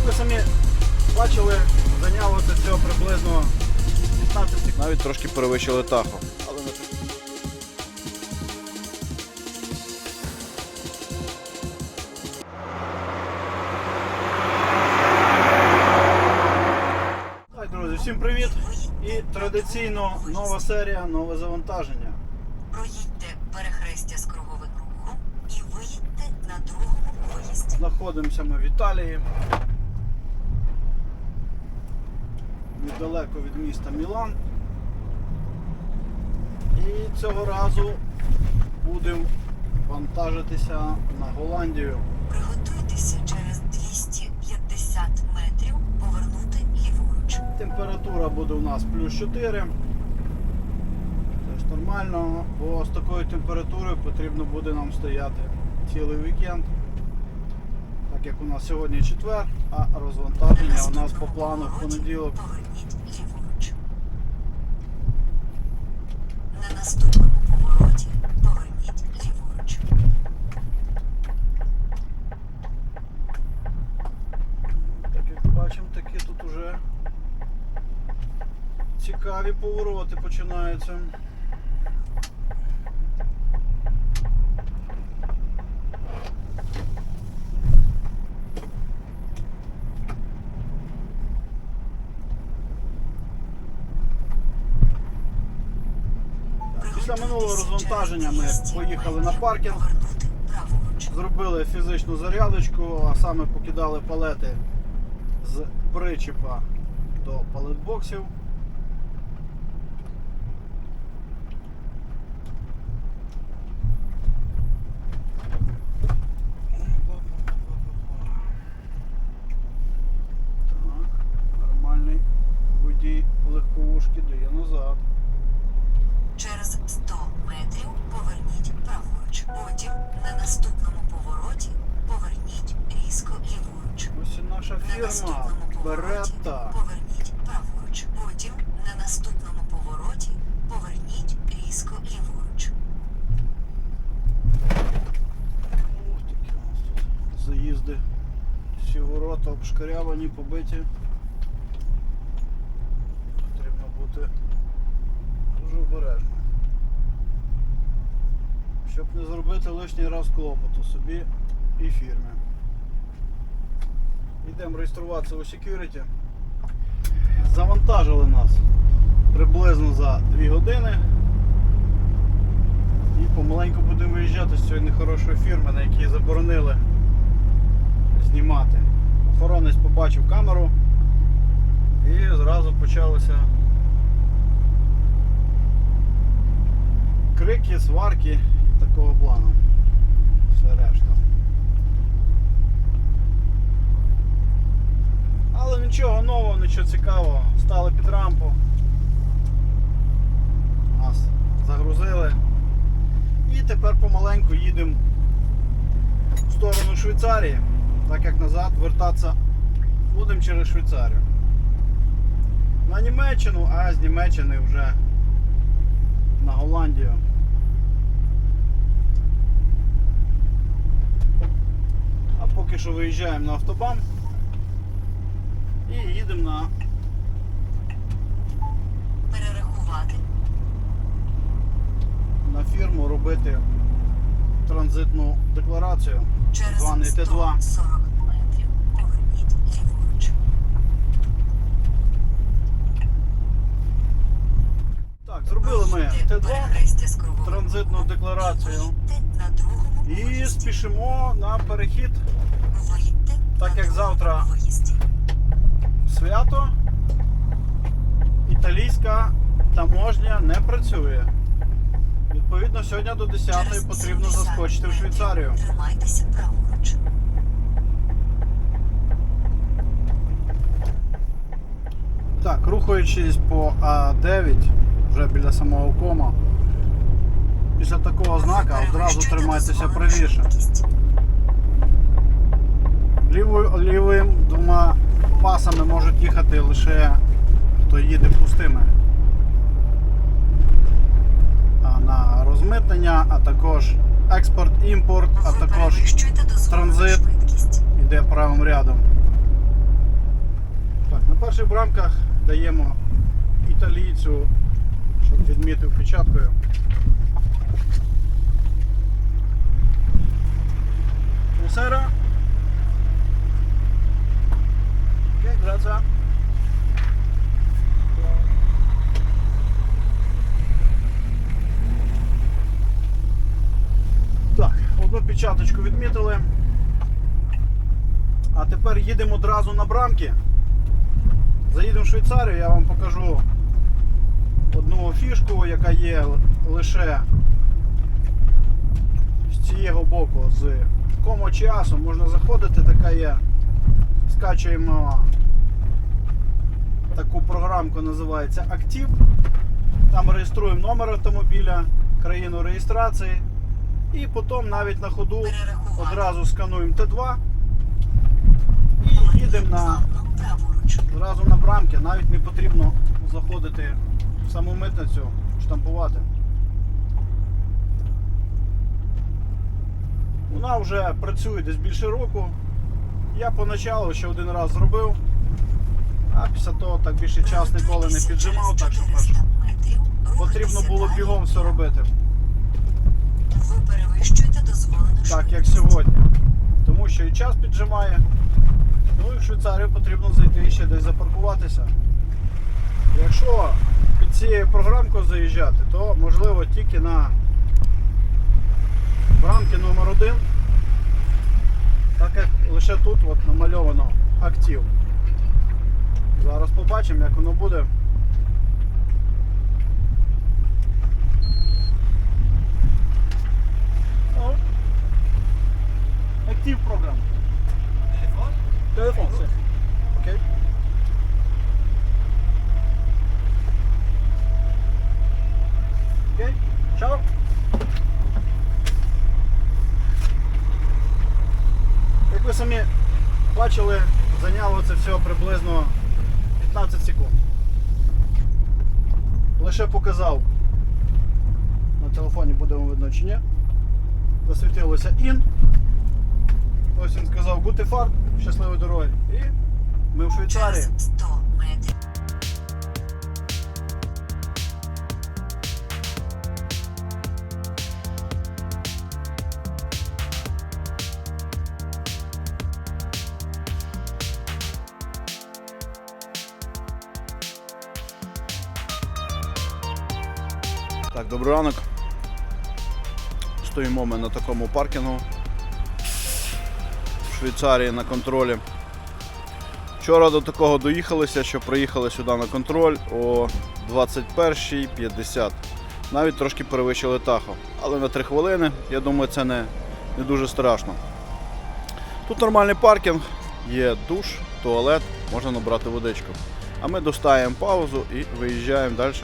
Як ви самі бачили, зайняло це цього приблизно 15 секунд. Навіть трошки перевищили тахо. Але не так. Так, друзі, всім привіт! І традиційно нова серія, нове завантаження. Проїдьте перехрестя з круговим рухом і виїдьте на другому виїзді. Знаходимося ми в Італії. Недалеко від міста Мілан. І цього разу будемо вантажитися на Голландію. Приготуйтеся через 250 метрів повернути ліворуч. Температура буде у нас плюс 4. Тобто нормально, бо з такою температурою потрібно буде нам стояти цілий вікенд. Так як у нас сьогодні четвер, а розвантаження у нас по плану в понеділок. Поверніть ліворуч. На наступному повороті поверніть ліворуч. Так як бачимо, такі тут уже повороти починаються. Після минулого розвантаження ми поїхали на паркінг. Зробили фізичну зарядочку, а саме покидали палети з причепа до палетбоксів. Так, нормальний водій легковушки дає назад. Через 100 метрів поверніть праворуч. Потім на наступному повороті поверніть різко ліворуч. Ось і наша На фірма Беретта. поверніть праворуч. Потім на наступному повороті поверніть різко ліворуч. Ух, такі у нас тут заїзди. Всі ворота обшкарявані, побиті. Потрібно бути дуже обережним. Щоб не зробити лишній раз клопоту собі і фірмі. Йдемо реєструватися у security. Завантажили нас приблизно за 2 години. І помаленьку будемо виїжджати з цієї нехорошої фірми, на якій заборонили знімати. Охоронець побачив камеру і зразу почалися крики, сварки і такого плану. Все решта. Але нічого нового, нічого цікавого. Стали під рампу. Нас загрузили. І тепер помаленьку їдемо в сторону Швейцарії, так як назад вертатися будемо через Швейцарію. На Німеччину, а з Німеччини вже на Голландію. А поки що виїжджаємо на автобан їдемо на Перерахувати на фірму робити транзитну декларацію, через званий Т2. 140 метрів поверніть ліворуч. Так, зробили ми Т2, перехрестя з круговим транзитну декларацію. і спішимо на перехід. Так як завтра. Свято. Італійська таможня не працює. Відповідно, сьогодні до 10 Через потрібно заскочити в Швейцарію. Тримайтеся праворуч. Так, рухаючись по А9, вже біля самого кома. Після такого знака одразу тримайтеся правіше. Лівою, лівим двома пасами можуть їхати лише хто їде пустими. А на розмитнення, а також експорт, імпорт, а також транзит йде правим рядом. На перших брамках даємо італійцю, щоб відмітив печаткою. Їдемо одразу на брамки. Заїдемо в Швейцарію, я вам покажу одну фішку, яка є лише з цього боку, з комо часу. Можна заходити, така є. Скачуємо таку програмку, називається Актив. Там реєструємо номер автомобіля, країну реєстрації. І потім навіть на ходу одразу скануємо Т2 і їдемо на. Зразу на брамки, навіть не потрібно заходити в саму митницю, штампувати. Вона вже працює десь більше року. Я поначалу ще один раз зробив, а після того так більше час ніколи не піджимав, так що потрібно було бігом все робити, Ви перевищуєте дозволену так як сьогодні. Тому що і час піджимає. Ну і в Швейцарію потрібно зайти ще десь запаркуватися. Якщо під цією програмкою заїжджати, то можливо тільки на брамки номер 1 так як лише тут от намальовано актив. Зараз побачимо, як воно буде. Актив програм. Телефон, все. Окей. Окей. Чао. Як ви самі бачили, зайняло це все приблизно 15 секунд. Лише показав. На телефоні буде вам видно чи ні. Засвітилося IN. Ось він сказав Гути фарт, щасливої дороги. І ми в Швейцарії. Через 100 метрів. Так, добрий ранок. Стоїмо ми на такому паркінгу Швейцарії на контролі. Вчора до такого доїхалися, що приїхали сюди на контроль о 21.50. Навіть трошки перевищили тахо. Але на 3 хвилини, я думаю, це не, не дуже страшно. Тут нормальний паркінг, є душ, туалет, можна набрати водичку. А ми достаємо паузу і виїжджаємо далі.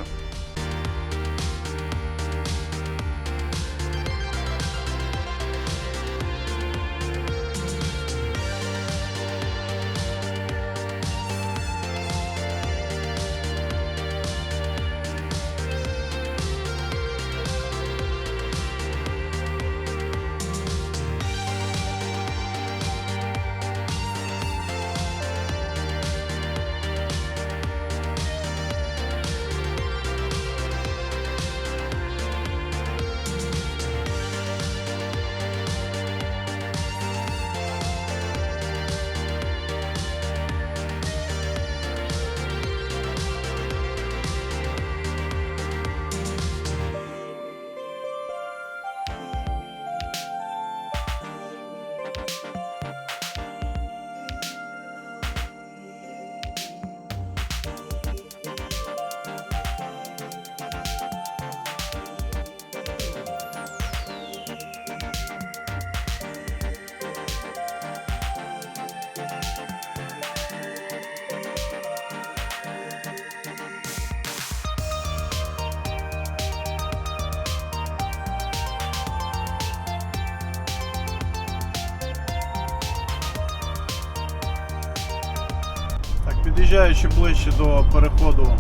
Під'їжджаючи ближче до переходу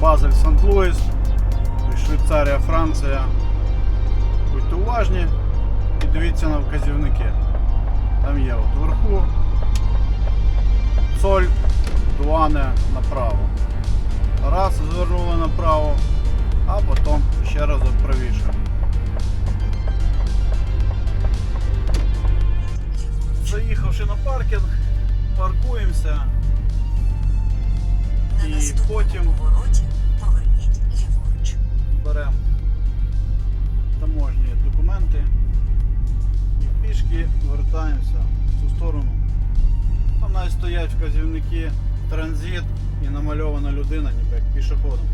Базель-Сант-Луїс, Швейцарія, Франція, будьте уважні і дивіться на вказівники. Там є от вверху соль, дуане направо. Раз, звернули направо, а потім ще раз правіше. Заїхавши на паркінг, паркуємося. І потім- поверніть ліворуч. беремо таможні документи і пішки вертаємося в цю сторону. Там навіть стоять вказівники транзит і намальована людина, ніби як пішоходом.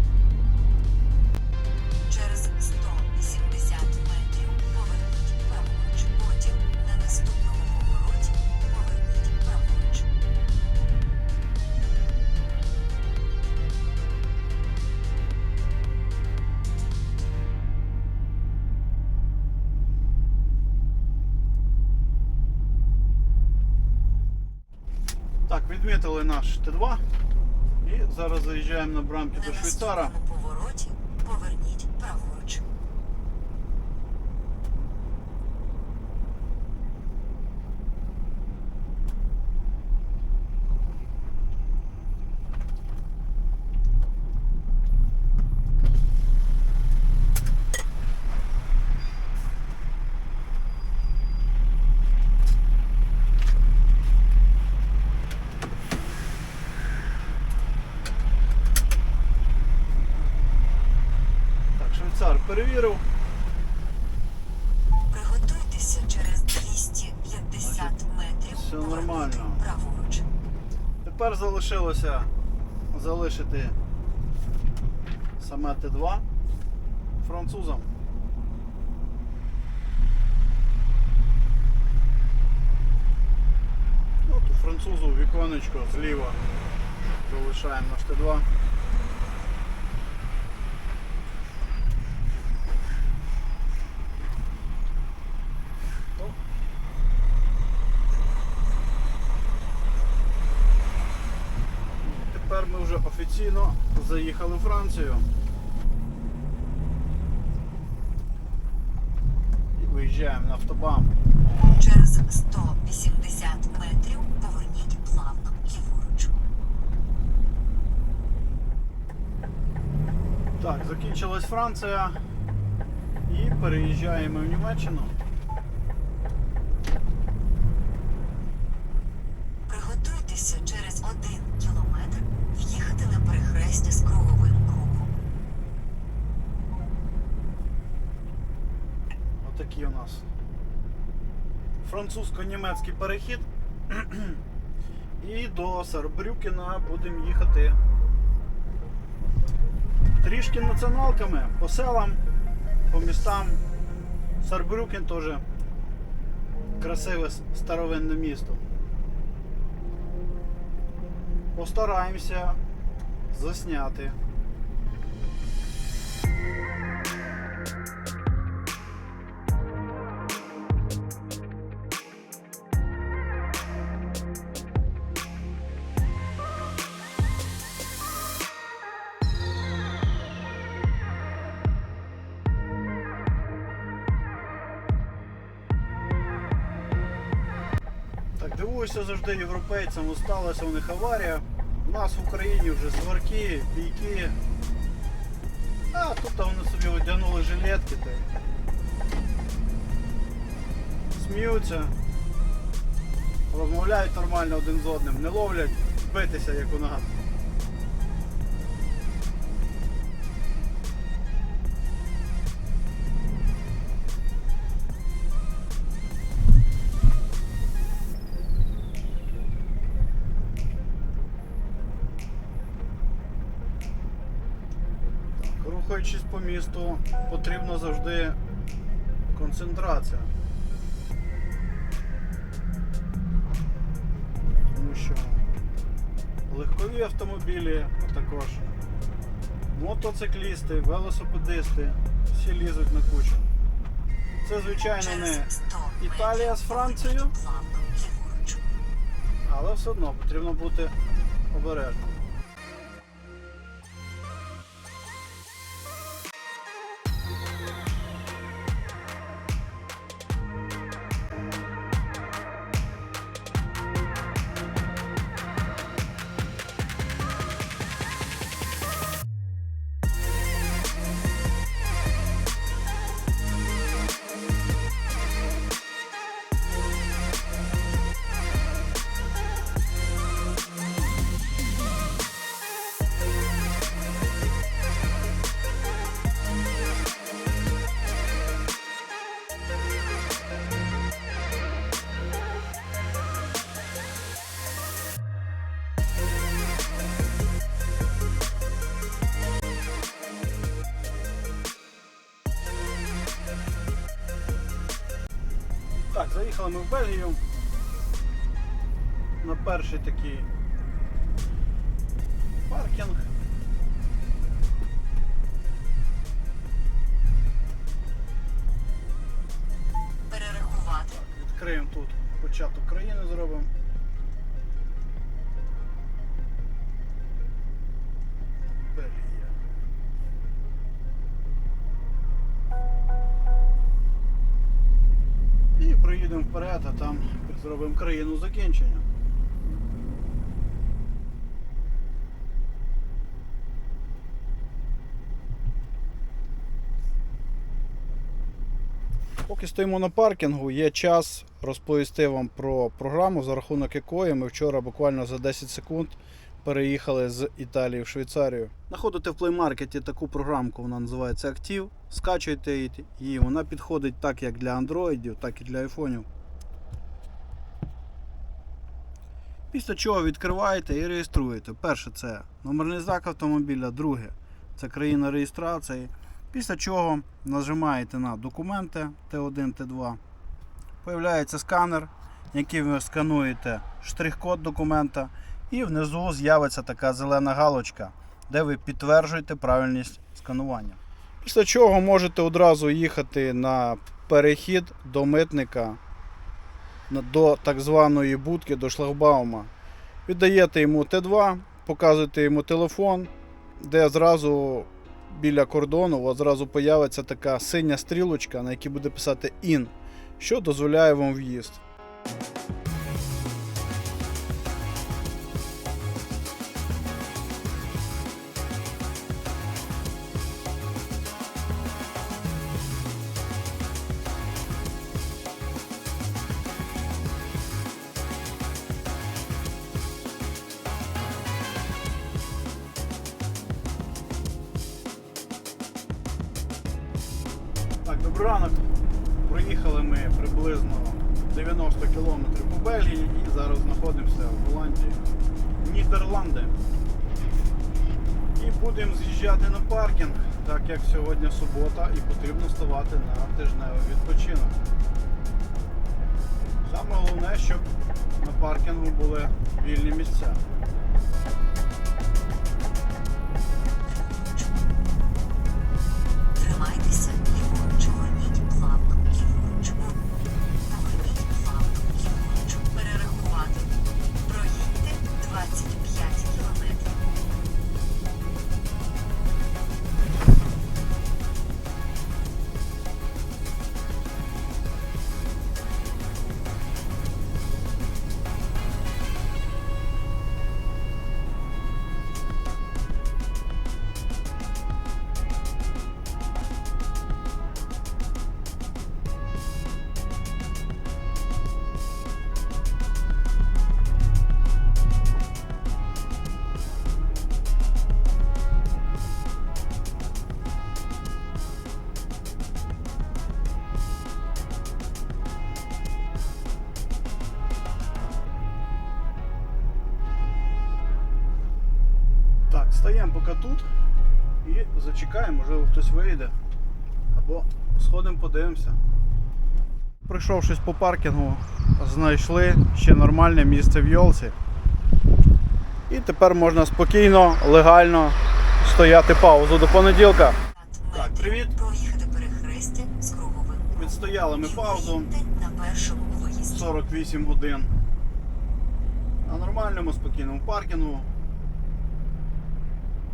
Відмітили наш Т2 і зараз заїжджаємо на брамки до На Швейцара. наступному повороті поверніть праворуч. Так, швейцар перевірив. Приготуйтеся через 250 метрів. Все нормально. Тепер залишилося залишити саме Т2 французам. От у французу віконечко зліва залишаємо наш Т2. Ну, Тепер ми вже офіційно заїхали в Францію. І виїжджаємо на автобан. Через 180 метрів поверніть плавно ліворуч. Так, закінчилась Франція. І переїжджаємо в Німеччину. Приготуйтеся через 1 кілометр в'їхати на перехрестя з круговим кругом. Отакий у нас французько-німецький перехід. І до Сарбрюкена будемо їхати трішки націоналками по селам, по містам. Сарбрюкен теж красиве старовинне місто. Постараємося засняти. Дивуюся європейцям, сталася у них аварія. У нас в Україні вже сварки, бійки. А тут вони собі одягнули жилетки та сміються, розмовляють нормально один з одним, не ловлять битися, як у нас. Місту, потрібна завжди концентрація. Тому що легкові автомобілі, а також мотоциклісти, велосипедисти, всі лізуть на кучу. Це, звичайно, не Італія з Францією? але все одно потрібно бути обережним. Ми в Бельгію на перший такий вперед, а там зробимо країну закінчення. Поки стоїмо на паркінгу, є час розповісти вам про програму, за рахунок якої ми вчора буквально за 10 секунд переїхали з Італії в Швейцарію. Знаходите в Market таку програмку, вона називається Active. Скачуйте її, вона підходить так як для андроїдів, так і для айфонів. Після чого відкриваєте і реєструєте. Перше це номерний знак автомобіля, друге це країна реєстрації. Після чого нажимаєте на документи Т1, Т2. Появляється сканер, який ви скануєте штрих-код документа, і внизу з'явиться така зелена галочка, де ви підтверджуєте правильність сканування. Після чого можете одразу їхати на перехід до митника до так званої будки, до шлагбаума. Віддаєте йому Т2, показуєте йому телефон, де зразу біля кордону вас зразу появиться така синя стрілочка, на якій буде писати IN, що дозволяє вам в'їзд. Добрий ранок. Проїхали ми приблизно 90 кілометрів по Бельгії і зараз знаходимося в Голландії, Нідерланди. І будемо з'їжджати на паркінг, так як сьогодні субота і потрібно ставати на тижневий відпочинок. Саме головне, щоб на паркінгу були вільні місця. І зачекаємо, можливо хтось вийде. Або сходимо, подивимося. Пройшовшись по паркінгу, знайшли ще нормальне місце в Йолці. І тепер можна спокійно, легально стояти паузу до понеділка. Так, привіт. Відстояли ми паузу виїдьте на першому виїзді. 48 годин. На нормальному спокійному паркінгу.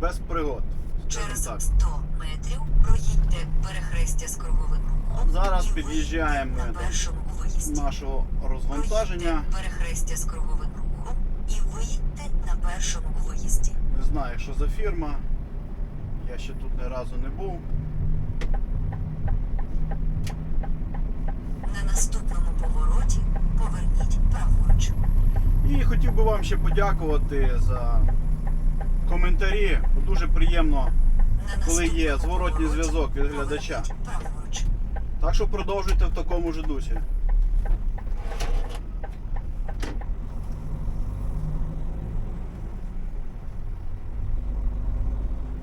Без пригод. Через 100 метрів проїдьте перехрестя з круговим рухом. Зараз під'їжджаємо на першому виїзді. Нашого розвантаження. Проїдьте перехрестя з круговим рухом і виїдьте на першому виїзді. Не знаю, що за фірма. Я ще тут ні разу не був. На наступному повороті поверніть праворуч. І хотів би вам ще подякувати за коментарі. Дуже приємно, коли є зворотній зв'язок від глядача. Так що продовжуйте в такому ж дусі.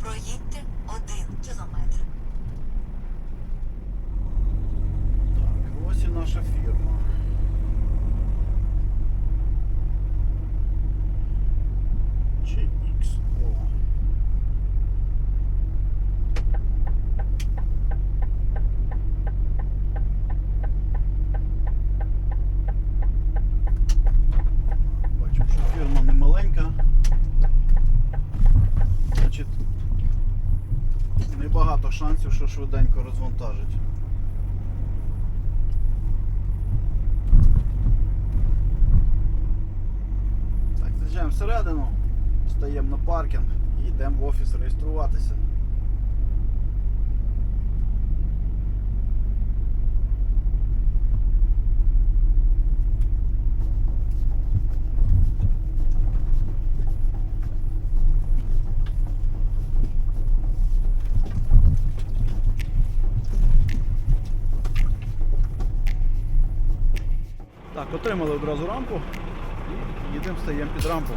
Проїдьте один кілометр. Так, ось і наша фірма. шансів, що швиденько розвантажить. Так, заїжджаємо всередину, стаємо на паркінг і йдемо в офіс реєструватися. Так, отримали одразу рампу їдемо, стаємо під рампу.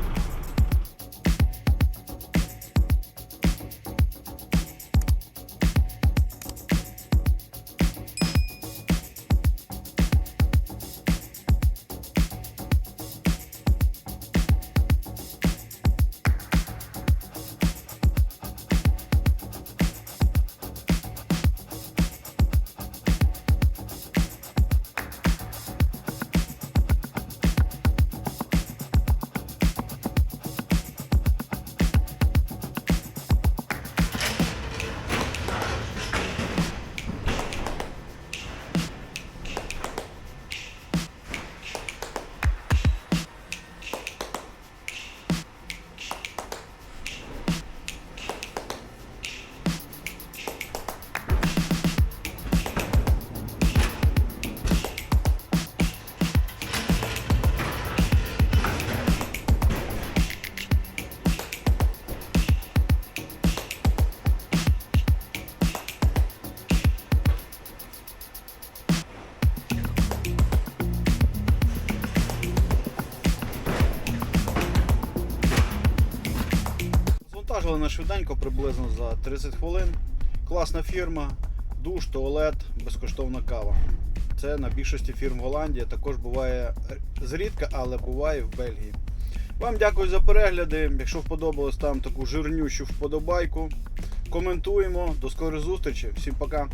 Швиденько приблизно за 30 хвилин. Класна фірма, душ, туалет, безкоштовна кава. Це на більшості фірм в Голландії. Також буває зрідка, але буває в Бельгії. Вам дякую за перегляди. Якщо сподобалось, там таку жирнющу вподобайку. Коментуємо. До скорої зустрічі. Всім пока.